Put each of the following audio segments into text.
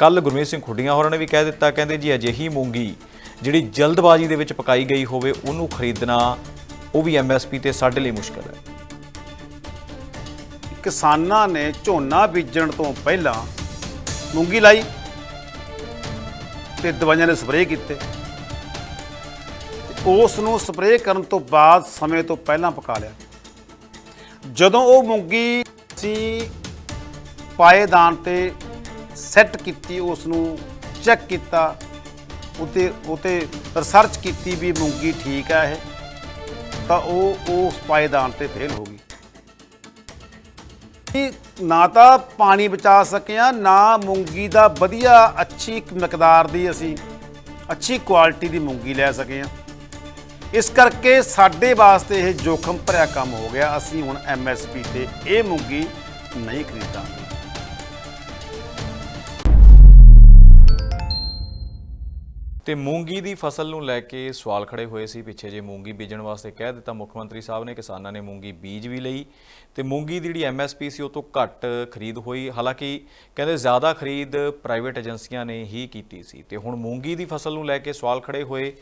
ਕੱਲ ਗੁਰਮੀਤ ਸਿੰਘ ਖੁੱਡੀਆਂ ਹੋਰਾਂ ਨੇ ਵੀ ਕਹਿ ਦਿੱਤਾ, ਕਹਿੰਦੇ ਜੀ ਅਜਿਹੀ ਮੂੰਗੀ ਜਿਹੜੀ ਜਲਦਬਾਜ਼ੀ ਦੇ ਵਿੱਚ ਪਕਾਈ ਗਈ ਹੋਵੇ, ਉਹਨੂੰ ਖਰੀਦਣਾ ਉਹ ਵੀ ਐਮਐਸਪੀ ਤੇ ਸਾਡੇ ਲਈ ਮੁਸ਼ਕਲ ਹੈ। ਕਿਸਾਨਾਂ ਨੇ ਝੋਨਾ ਬੀਜਣ ਤੋਂ ਪਹਿਲਾਂ ਮੂੰਗੀ ਲਾਈ ਤੇ ਦਵਾਈਆਂ ਦੇ ਸਪਰੇਅ ਕੀਤੇ। ਉਸ ਨੂੰ ਸਪਰੇਅ ਕਰਨ ਤੋਂ ਬਾਅਦ ਸਮੇਂ ਤੋਂ ਪਹਿਲਾਂ ਪਕਾ ਲਿਆ। ਜਦੋਂ ਉਹ ਮੂੰਗੀ ਅਸੀਂ ਪਾਏਦਾਨ ਤੇ ਸੈੱਟ ਕੀਤੀ ਉਸ ਨੂੰ ਚੈੱਕ ਕੀਤਾ, ਉਤੇ ਉਤੇ ਰਿਸਰਚ ਕੀਤੀ ਵੀ ਮੂੰਗੀ ਠੀਕ ਹੈ ਇਹ, ਤਾਂ ਉਹ ਉਸ ਪਾਏਦਾਨ ਤੇ ਫੇਲ ਹੋ ਗਈ। ਨਾ ਤਾਂ ਪਾਣੀ ਬਚਾ ਸਕਿਆ, ਨਾ ਮੂੰਗੀ ਦਾ ਵਧੀਆ ਅੱਛੀ ਮਕਦਾਰ ਦੀ ਅਸੀਂ ਅੱਛੀ ਕੁਆਲਿਟੀ ਦੀ ਮੂੰਗੀ ਲੈ ਸਕੇ ਹਾਂ ਇਸ ਕਰਕੇ ਸਾਡੇ ਵਾਸਤੇ ਇਹ ਜੋਖਮ ਭਰਿਆ ਕੰਮ ਹੋ ਗਿਆ, ਅਸੀਂ ਹੁਣ ਐਮਐਸਪੀ ਤੇ ਇਹ ਮੂੰਗੀ ਨਹੀਂ ਖਰੀਦਾਂਗੇ। ਤੇ ਮੂੰਗੀ ਦੀ ਫਸਲ ਨੂੰ ਲੈ ਕੇ ਸਵਾਲ ਖੜੇ ਹੋਏ ਸੀ। ਪਿੱਛੇ ਜੇ ਮੂੰਗੀ ਬੀਜਣ ਵਾਸਤੇ ਕਹਿ ਦਿੱਤਾ, ਮੁੱਖ ਮੰਤਰੀ ਸਾਹਿਬ ਨੇ ਕਿਸਾਨਾਂ ਨੇ ਮੂੰਗੀ ਬੀਜ ਵੀ ਲਈ ਤੇ ਮੂੰਗੀ ਦੀ ਜਿਹੜੀ ਐਮਐਸਪੀ ਸੀ ਉਹ ਤੋਂ ਘੱਟ ਖਰੀਦ ਹੋਈ। ਹਾਲਾਂਕਿ ਕਹਿੰਦੇ ਜ਼ਿਆਦਾ ਖਰੀਦ ਪ੍ਰਾਈਵੇਟ ਏਜੰਸੀਆਂ ਨੇ ਹੀ ਕੀਤੀ ਸੀ। ਤੇ ਹੁਣ ਮੂੰਗੀ ਦੀ ਫਸਲ ਨੂੰ ਲੈ ਕੇ ਸਵਾਲ ਖੜੇ ਹੋਏ।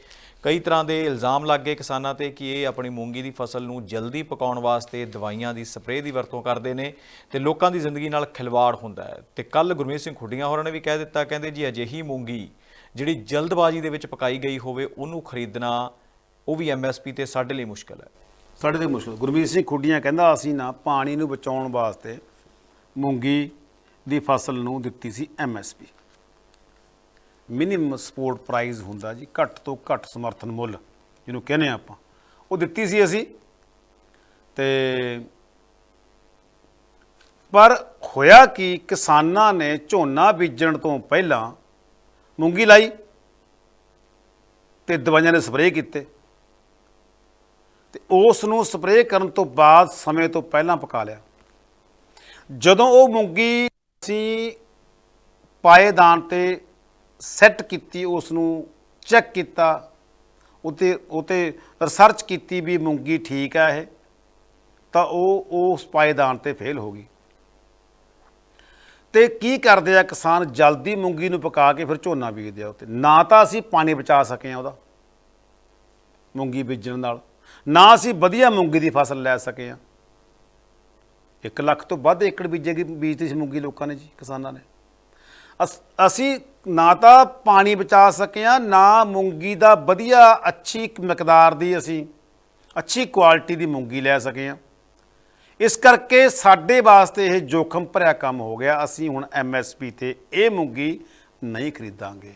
ਕਈ ਤਰ੍ਹਾਂ ਦੇ ਇਲਜ਼ਾਮ ਲੱਗ ਗਏ ਕਿਸਾਨਾਂ ਤੇ ਕਿ ਇਹ ਆਪਣੀ ਮੂੰਗੀ ਦੀ ਫਸਲ ਨੂੰ ਜਲਦੀ ਪਕਾਉਣ ਵਾਸਤੇ ਦਵਾਈਆਂ ਦੀ ਸਪਰੇਅ ਦੀ ਵਰਤੋਂ ਕਰਦੇ ਨੇ ਤੇ ਲੋਕਾਂ ਦੀ ਜ਼ਿੰਦਗੀ ਨਾਲ ਖਿਲਵਾੜ ਹੁੰਦਾ ਹੈ। ਤੇ ਕੱਲ ਗੁਰਮੀਤ ਸਿੰਘ ਖੁੱਡੀਆਂ ਹੋਰਾਂ ਨੇ ਵੀ ਕਹਿ ਦਿੱਤਾ, ਕਹਿੰਦੇ ਜੀ ਅਜਿਹੀ ਮੂੰਗੀ ਜਿਹੜੀ ਜਲਦਬਾਜ਼ੀ ਦੇ ਵਿੱਚ ਪਕਾਈ ਗਈ ਹੋਵੇ, ਉਹਨੂੰ ਖਰੀਦਣਾ ਉਹ ਵੀ ਐਮਐਸਪੀ ਤੇ ਸਾਡੇ ਲਈ ਮੁਸ਼ਕਲ ਹੈ। ਸਾਡੇ ਲਈ ਮੁਸ਼ਕਲ। ਗੁਰਮੀਤ ਸਿੰਘ ਖੁੱਡੀਆਂ ਕਹਿੰਦਾ, ਅਸੀਂ ਨਾ ਪਾਣੀ ਨੂੰ ਬਚਾਉਣ ਵਾਸਤੇ ਮੂੰਗੀ ਦੀ ਫਸਲ ਨੂੰ ਦਿੱਤੀ ਸੀ ਐਮਐਸਪੀ ਮਿਨੀਮਮ ਸਪੋਰਟ ਪ੍ਰਾਈਸ ਹੁੰਦਾ ਜੀ, ਘੱਟ ਤੋਂ ਘੱਟ ਸਮਰਥਨ ਮੁੱਲ, ਜਿਹਨੂੰ ਕਹਿੰਦੇ ਆ ਆਪਾਂ। ਉਹ ਦਿੱਤੀ ਸੀ ਅਸੀਂ ਤੇ ਪਰ ਹੋਇਆ ਕਿ, ਕਿਸਾਨਾਂ ਨੇ ਝੋਨਾ ਬੀਜਣ ਤੋਂ ਪਹਿਲਾਂ ਮੂੰਗੀ ਲਾਈ ਤੇ ਦਵਾਈਆਂ ਨੇ ਸਪਰੇਅ ਕੀਤੇ। ਤੇ ਉਸ ਨੂੰ ਸਪਰੇਅ ਕਰਨ ਤੋਂ ਬਾਅਦ ਸਮੇਂ ਤੋਂ ਪਹਿਲਾਂ ਪਕਾ ਲਿਆ। ਜਦੋਂ ਉਹ ਮੂੰਗੀ ਅਸੀਂ ਪਾਏਦਾਨ ਤੇ ਸੈੱਟ ਕੀਤੀ ਉਸ ਨੂੰ ਚੈੱਕ ਕੀਤਾ, ਉਤੇ ਉਤੇ ਰਿਸਰਚ ਕੀਤੀ ਵੀ ਮੂੰਗੀ ਠੀਕ ਹੈ ਇਹ, ਤਾਂ ਉਹ, ਉਸ ਪਾਏਦਾਨ ਤੇ ਫੇਲ ਹੋ ਗਈ। ਤੇ ਕੀ ਕਰਦੇ ਆ ਕਿਸਾਨ? ਜਲਦੀ ਮੂੰਗੀ ਨੂੰ ਪਕਾ ਕੇ ਫਿਰ ਝੋਨਾ ਬੀਜਦੇ ਆ ਉੱਤੇ ਨਾ ਤਾਂ ਅਸੀਂ ਪਾਣੀ ਬਚਾ ਸਕੇ ਆ ਉਹਦਾ, ਮੂੰਗੀ ਬੀਜਣ ਨਾਲ। ਨਾ ਅਸੀਂ ਵਧੀਆ ਮੂੰਗੀ ਦੀ ਫਸਲ ਲੈ ਸਕੇ ਆ। 1 ਲੱਖ ਤੋਂ ਵੱਧ ਏਕੜ ਬੀਜੇਗੀ, ਬੀਜਤੀ ਸੀ ਮੂੰਗੀ ਲੋਕਾਂ ਨੇ ਜੀ, ਕਿਸਾਨਾਂ ਨੇ। ਅਸ- ਅਸੀਂ ਨਾ ਤਾਂ ਪਾਣੀ ਬਚਾ ਸਕੇ ਆ, ਨਾ ਮੂੰਗੀ ਦਾ ਵਧੀਆ ਅੱਛੀ ਮਿਕਦਾਰ ਦੀ ਅਸੀਂ ਅੱਛੀ ਕੁਆਲਿਟੀ ਦੀ ਮੂੰਗੀ ਲੈ ਸਕੇ ਆ। ਇਸ ਕਰਕੇ ਸਾਡੇ ਵਾਸਤੇ ਇਹ ਜੋਖਮ ਭਰਿਆ ਕੰਮ ਹੋ ਗਿਆ। ਅਸੀਂ ਹੁਣ ਐਮਐਸਪੀ ਤੇ ਇਹ ਮੂੰਗੀ ਨਹੀਂ ਖਰੀਦਾਂਗੇ।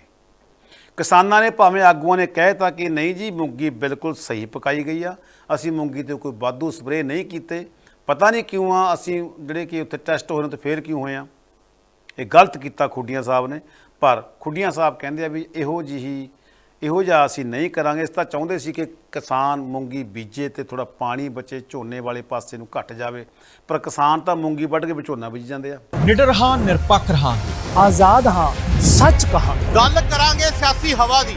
ਕਿਸਾਨਾਂ ਨੇ ਭਾਵੇਂ ਆਗੂਆਂ ਨੇ ਕਹਿਤਾ ਕਿ ਨਹੀਂ ਜੀ, ਮੂੰਗੀ ਬਿਲਕੁਲ ਸਹੀ ਪਕਾਈ ਗਈ ਆ। ਅਸੀਂ ਮੂੰਗੀ ਤੇ ਕੋਈ ਵਾਧੂ ਸਪਰੇਅ ਨਹੀਂ ਕੀਤੇ। ਪਤਾ ਨਹੀਂ ਕਿਉਂ ਆ, ਅਸੀਂ ਜਿਹੜੇ ਕਿ ਉੱਥੇ ਟੈਸਟ ਹੋ ਰਹੇ ਤੇ ਫੇਰ ਕਿਉਂ ਹੋਏ ਆ। ਇਹ ਗਲਤ ਕੀਤਾ ਖੁੱਡੀਆਂ ਸਾਹਿਬ ਨੇ। ਪਰ ਖੁੱਡੀਆਂ ਸਾਹਿਬ ਕਹਿੰਦੇ ਆ ਵੀ ਇਹੋ ਜਿਹੀ ਇਹੋ ਜਿਹਾ ਅਸੀਂ ਨਹੀਂ ਕਰਾਂਗੇ। ਇਸ ਤਾਂ ਚਾਹੁੰਦੇ ਸੀ ਕਿ ਕਿਸਾਨ ਮੂੰਗੀ ਬੀਜੇ ਤੇ ਥੋੜਾ ਪਾਣੀ ਬਚੇ ਝੋਨੇ ਵਾਲੇ ਪਾਸੇ ਨੂੰ ਘਟ ਜਾਵੇ। ਪਰ ਕਿਸਾਨ ਤਾਂ ਮੂੰਗੀ ਵੱਢ ਕੇ ਝੋਨਾ ਬੀਜ ਜਾਂਦੇ ਆ। ਨਿਡਰ ਹਾਂ ਨਿਰਪੱਖ ਰਹਾਂਗੇ। ਆਜ਼ਾਦ ਹਾਂ ਸੱਚ ਕਹਾਂਗੇ। ਗੱਲ ਕਰਾਂਗੇ ਸਿਆਸੀ ਹਵਾ ਦੀ।